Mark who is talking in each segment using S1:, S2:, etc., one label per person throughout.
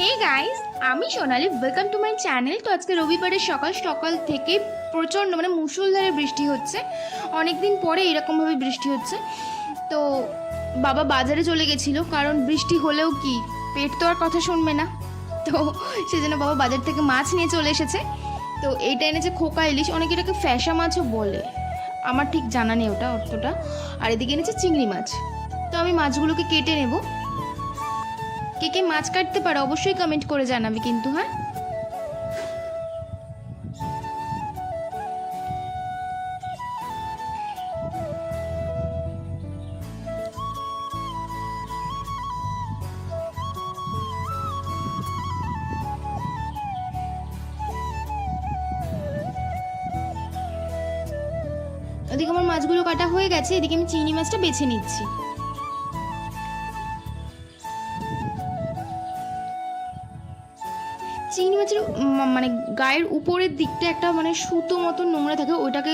S1: হে guys আমি Sonali. Welcome to my channel তো আজকে রবিবারের সকাল সকাল থেকে প্রচণ্ড মানে মুসুলধারে বৃষ্টি হচ্ছে। অনেক দিন পরে এরকমভাবে বৃষ্টি হচ্ছে। তো বাবা বাজারে চলে গেছিল, কারণ বৃষ্টি হলেও কি, পেট তো আর কথা শুনবে না। তো সেজন্য বাবা বাজার থেকে মাছ নিয়ে চলে এসেছে। তো এইটা এনেছে খোকা ইলিশ। অনেকে এটাকে ফ্যাসা মাছও বলে। আমার ঠিক জানা নেই ওটা অতটা আর এদিকে এনেছে চিংড়ি মাছ। তো আমি মাছগুলোকে কেটে নেব। কে কে মাছ কাটতে পারো অবশ্যই কমেন্ট করে জানাবে কিন্তু হ্যাঁ? ওদিকে আমার মাছগুলো কাটা হয়ে গেছে, এদিকে আমি চিংড়ি মাছটা বেছে নিচ্ছি। উম মানে গায়ের উপরের দিকটা একটা মানে সুতো মতো নোংরা থাকে, ওইটাকে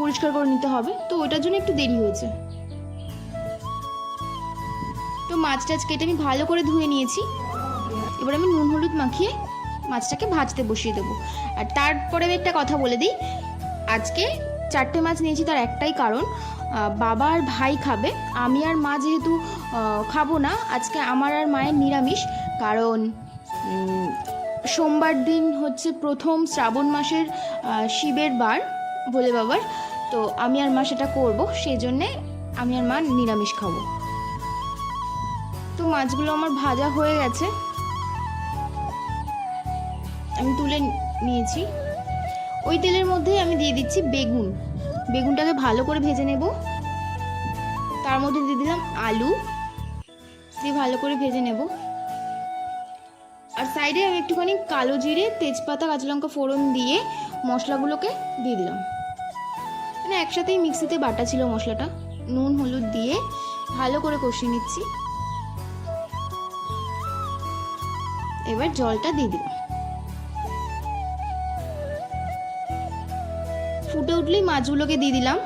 S1: পরিষ্কার করে নিতে হবে। তো ওইটার জন্য একটু দেরি হয়েছে। তো মাছ টাছ কেটে আমি ভালো করে ধুয়ে নিয়েছি। এবার আমি নুন হলুদ মাখিয়ে মাছটাকে ভাজতে বসিয়ে দেবো। আর তারপরে আমি একটা কথা বলে দিই, আজকে চারটে মাছ নিয়েছি তার একটাই কারণ বাবা আর ভাই খাবে, আমি আর মা যেহেতু খাব না, আজকে আমার আর মায়ের নিরামিষ। কারণ সোমবার দিন হচ্ছে প্রথম শ্রাবণ মাসের শিবের বার ভোলে বাবার। তো আমি আর মা সেটা করব, সেই জন্যে আমি আর মা নিরামিষ খাব। তো মাছগুলো আমার ভাজা হয়ে গেছে। আমি তুলে নিয়েছি। ওই তেলের মধ্যেই আমি দিয়ে দিচ্ছি বেগুন। বেগুনটাকে ভালো করে ভেজে নেব। তার মধ্যে দিয়ে দিলাম আলু। দিয়ে ভালো করে ভেজে নেব। আর সাইডে আমি একটুখানি কালো জিরে, তেজপাতা, কাঁচা লঙ্কা ফোড়ন দিয়ে মশলাগুলোকে দিয়ে দিলাম। মানে একসাথেই মিক্সিতে বাটা ছিল মশলাটা। নুন, হলুদ দিয়ে ভালো করে কষিয়ে নিচ্ছি। এবার জলটা দিয়ে দিলাম। ফুটে উঠলেই মাছগুলোকে দিয়ে দিলাম।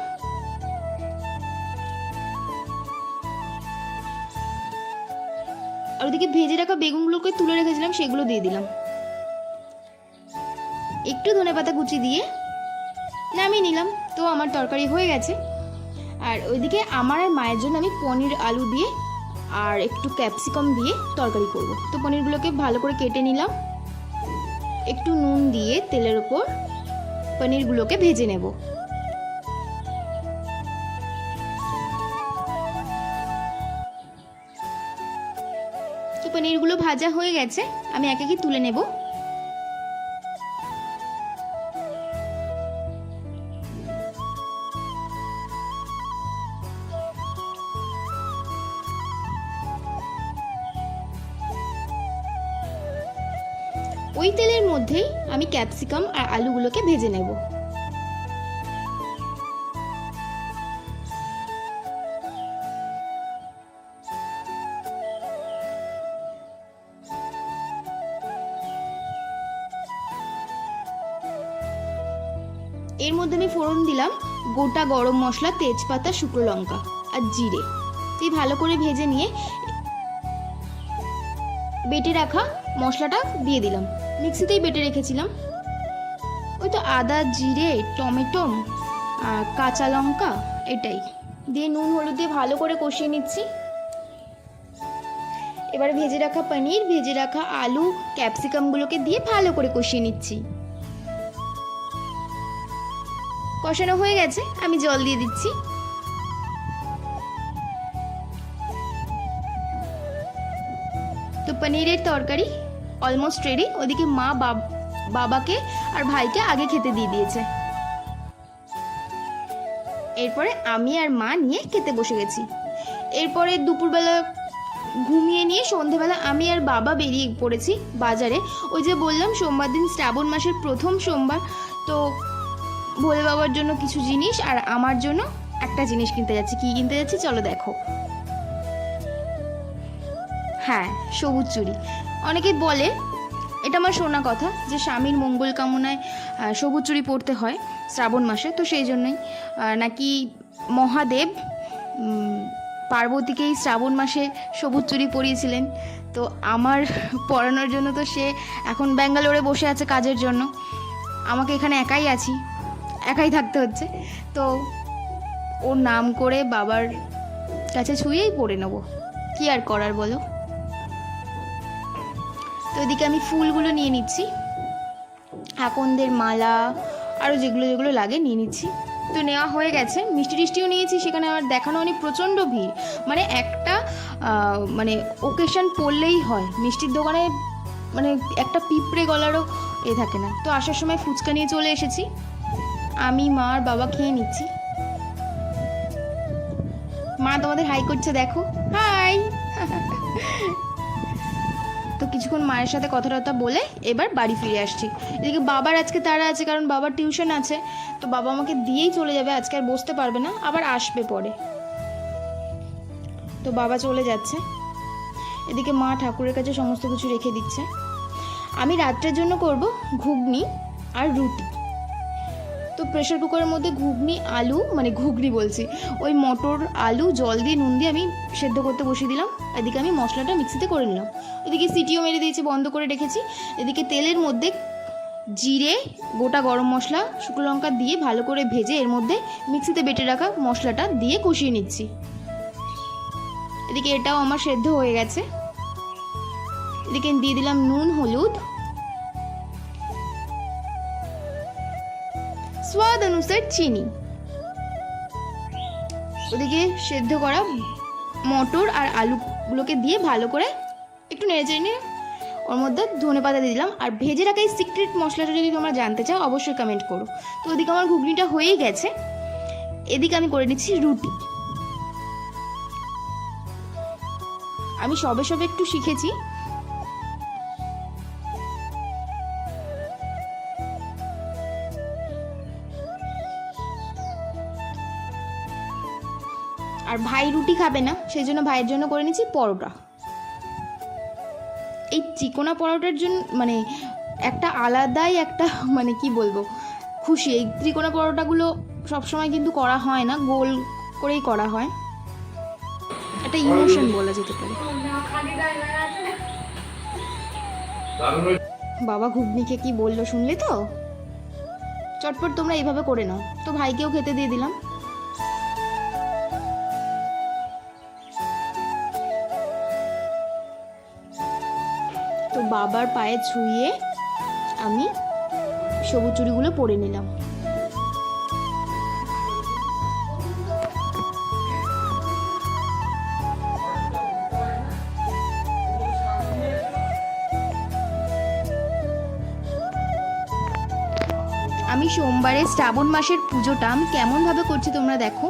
S1: আর ওদিকে ভেজে রাখা বেগুনগুলোকে তুলে রেখেছিলাম, সেগুলো দিয়ে দিলাম। একটু ধনে পাতা কুচি দিয়ে নামিয়ে নিলাম। তো আমার তরকারি হয়ে গেছে। আর ওইদিকে আমার আর মায়ের জন্য আমি পনির আলু দিয়ে আর একটু ক্যাপসিকাম দিয়ে তরকারি করব। তো পনিরগুলোকে ভালো করে কেটে নিলাম। একটু নুন দিয়ে তেলের ওপর পনিরগুলোকে ভেজে নেব। তো পনিরগুলো ভাজা হয়ে গেছে, আমি এক তুলে নেব। ওই তেলের মধ্যেই আমি ক্যাপসিকাম আর আলুগুলোকে ভেজে নেব। গোটা গরম মশলা, তেজপাতা, শুকনো লঙ্কা আর জিরে। দিয়ে ভালো করে ভেজে নিয়ে বেটে রাখা মশলাটা দিয়ে দিলাম। মিক্সিতেই বেটে রেখেছিলাম। ওই তো আদা, জিরে, টমেটো আর কাঁচা লঙ্কা, এটাই। দিয়ে নুন, হলুদ দিয়ে ভালো করে কষিয়ে নিচ্ছি। এবার ভেজে রাখা পনির, ভেজে রাখা আলু, ক্যাপসিকামগুলোকে দিয়ে ভালো করে কষিয়ে নিচ্ছি। কষানো হয়ে গেছে, আমি জল দিয়ে দিচ্ছি। তো পনিরের তরকারি অলমোস্ট রেডি ওদিকে মা বাব- বাবাকে আর ভাইকে আগে খেতে দিয়ে দিয়েছে। এরপরে আমি আর মা নিয়ে খেতে বসে গেছি। এরপরে দুপুরবেলা ঘুমিয়ে নিয়ে সন্ধেবেলা আমি আর বাবা বেরিয়ে পড়েছি বাজারে। ওই যে বললাম, সোমবার দিন শ্রাবণ মাসের প্রথম সোমবার, তো ভোলে বাবার জন্য কিছু জিনিস আর আমার জন্য একটা জিনিস কিনতে যাচ্ছি। কি কিনতে যাচ্ছি? চলো দেখো। হ্যাঁ সবুজ চুড়ি। অনেকেই বলে, এটা আমার শোনা কথা, যে স্বামীর মঙ্গল কামনায় সবুজ চুড়ি পরতে হয় শ্রাবণ মাসে, তো সেই জন্যই। নাকি মহাদেব পার্বতীকেই শ্রাবণ মাসে সবুজ চুড়ি পরিয়েছিলেন। তো আমার পড়ানোর জন্য তো সে এখন ব্যাঙ্গালোরে বসে আছে কাজের জন্য। আমাকে এখানে একাই আছি। একাই থাকতে হচ্ছে। তো ওর নাম করে বাবার কাছে ছুঁয়েই পড়ে নেব। কি আর করার বলো? তো এদিকে আমি ফুলগুলো নিয়ে নিচ্ছি। আকন্দের মালা আরও যেগুলো যেগুলো লাগে নিয়ে নিচ্ছি। তো নেওয়া হয়ে গেছে। মিষ্টি টিষ্টিও নিয়েছি, সেখানে আমার দেখানো অনেক প্রচণ্ড ভিড়। মানে একটা মানে ওকেশন পড়লেই হয়। মিষ্টির দোকানে মানে একটা পিঁপড়ে গলারও এ থাকে না। তো আসার সময় ফুচকা নিয়ে চলে এসেছি। আমি, মা আর বাবা খেয়ে নিচ্ছি। মা তোমাদের হাই করছে, দেখো। হাই! তো কিছুক্ষণ মায়ের সাথে কথা টথা বলে এবার বাড়ি ফিরে আসছি। এদিকে বাবার আজকে তারা আছে, কারণ বাবার টিউশন আছে। তো বাবা আমাকে দিয়েই চলে যাবে, আজকে আর বসতে পারবে না, আবার আসবে পরে। তো বাবা চলে যাচ্ছে। এদিকে মা ঠাকুরের কাছে সমস্ত কিছু রেখে দিচ্ছে। আমি রাত্রের জন্য করব ঘুগনি আর রুটি। তো প্রেশার কুকারের মধ্যে ঘুগনি, আলু মানে ঘুগনি বলছি। ওই মটর, আলু, জল দিয়ে নুন দিয়ে আমি সেদ্ধ করতে বসিয়ে দিলাম। এদিকে আমি মশলাটা মিক্সিতে করে নিলাম। এদিকে সিটিও মেরে দিয়েছি, বন্ধ করে রেখেছি। এদিকে তেলের মধ্যে জিরে, গোটা গরম মশলা, শুকনো লঙ্কা দিয়ে ভালো করে ভেজে এর মধ্যে মিক্সিতে বেটে রাখা মশলাটা দিয়ে কষিয়ে নিচ্ছি। এদিকে এটাও আমার সেদ্ধ হয়ে গেছে। এদিকে দিয়ে দিলাম নুন, হলুদ স্বাদ অনুসার চিনি। ওদিকে সেদ্ধ করা মটর আর আলুগুলোকে দিয়ে ভালো করে একটু নেড়ে চেড়ে নিয়ে ওর মধ্যে ধনে পাতা দিয়ে দিলাম। আর ভেজে রাখা এই সিক্রেট মশলাটা যদি তোমরা জানতে চাও, অবশ্যই কমেন্ট করো। তো ওদিকে আমার ঘুগনিটা হয়েই গেছে। এদিকে আমি করে নিচ্ছি রুটি। আমি সবে সবে একটু শিখেছি। আর ভাই রুটি খাবে না, সেই জন্য ভাইয়ের জন্য করে নিচ্ছি পরোটা। এই চিকোনা পরোটার জন্য মানে একটা আলাদাই একটা মানে কি বলব, খুশি। এই ত্রিকোণা পরোটাগুলো সবসময় কিন্তু করা হয় না, গোল করেই করা হয়। একটা ইমোশন বলা যেতে পারে। বাবা ঘুগনিকে কি বলল শুনলে তো? চটপট তোমরা এইভাবে করে নাও। তো ভাইকেও খেতে দিয়ে দিলাম। বাবার পায়ে ছুঁয়ে আমি সবুজ চুড়িগুলো পরে নিলাম। আমি সোমবারে শ্রাবণ মাসের পুজোটা আমি কেমনভাবে করছি তোমরা দেখো।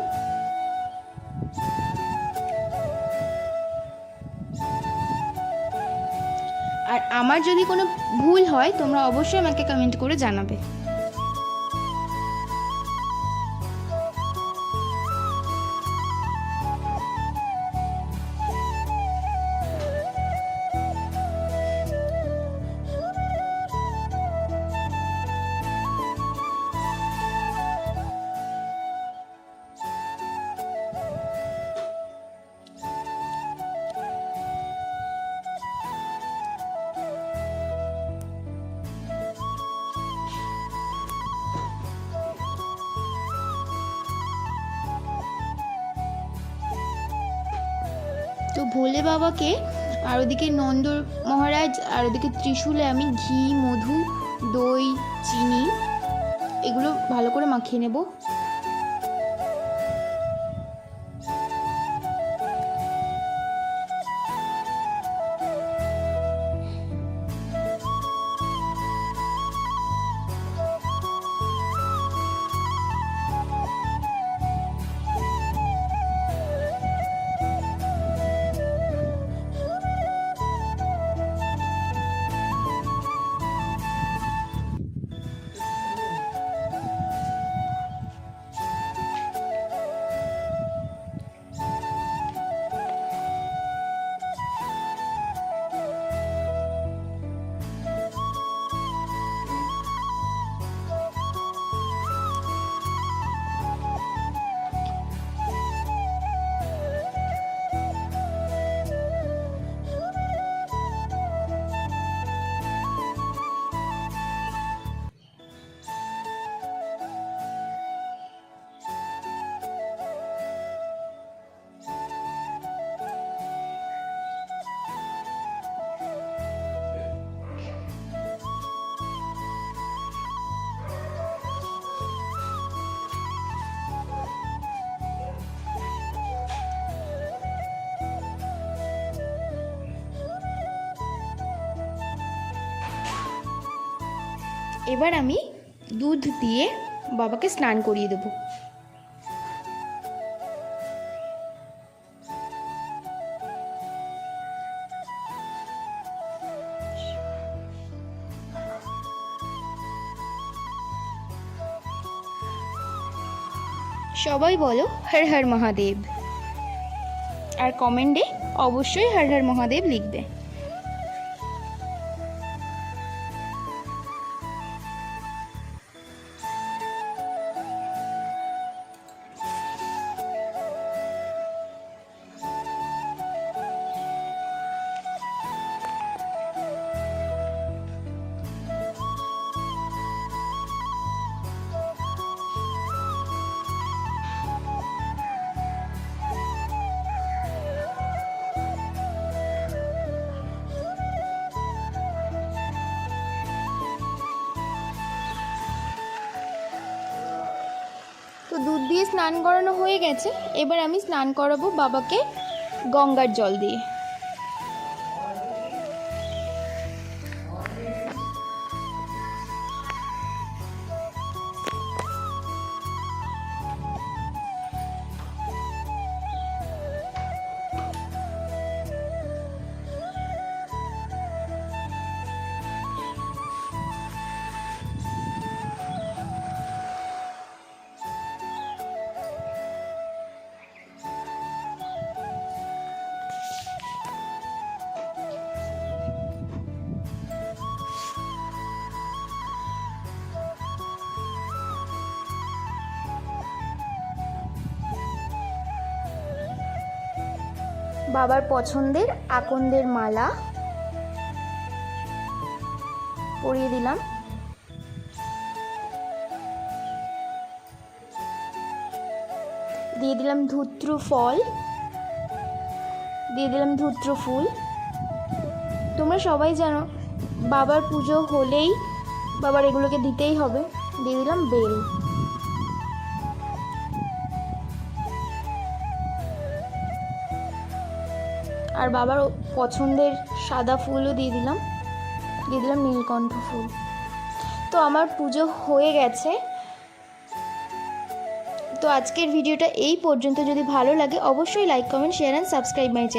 S1: আর আমার যদি কোনো ভুল হয় তোমরা অবশ্যই আমাকে কমেন্ট করে জানাবে। ভোলে বাবাকে, আর ওদিকে নন্দ মহারাজ, আর ওদিকে ত্রিশূলে আমি ঘি, মধু, দই, চিনি, এগুলো ভালো করে মাখিয়ে নেব। এবার আমি দুধ দিয়ে বাবাকে স্নান করিয়ে দেবো। সবাই বলো হর হর মহাদেব। আর কমেন্টে অবশ্যই হর হর মহাদেব লিখবে। তো দুধ দিয়ে স্নান করানো হয়ে গেছে। এবার আমি স্নান করাবো বাবাকে গঙ্গার জল দিয়ে। বাবার পছন্দের আকন্দের মালা পরিয়ে দিলাম। দিয়ে দিলাম ধূত্র ফল। দিয়ে দিলাম ধূত্র ফুল। তোমরা সবাই জানো, বাবার পুজো হলেই বাবার এগুলোকে দিতেই হবে। দিয়ে দিলাম বেল। আর বাবার পছন্দের সাদা ফুলও দিয়ে দিলাম। দিয়ে দিলাম নীলকণ্ঠ ফুল। তো আমার পুজো হয়ে গেছে। তো আজকের ভিডিওটা এই পর্যন্ত। যদি ভালো লাগে অবশ্যই like comment share and subscribe my channel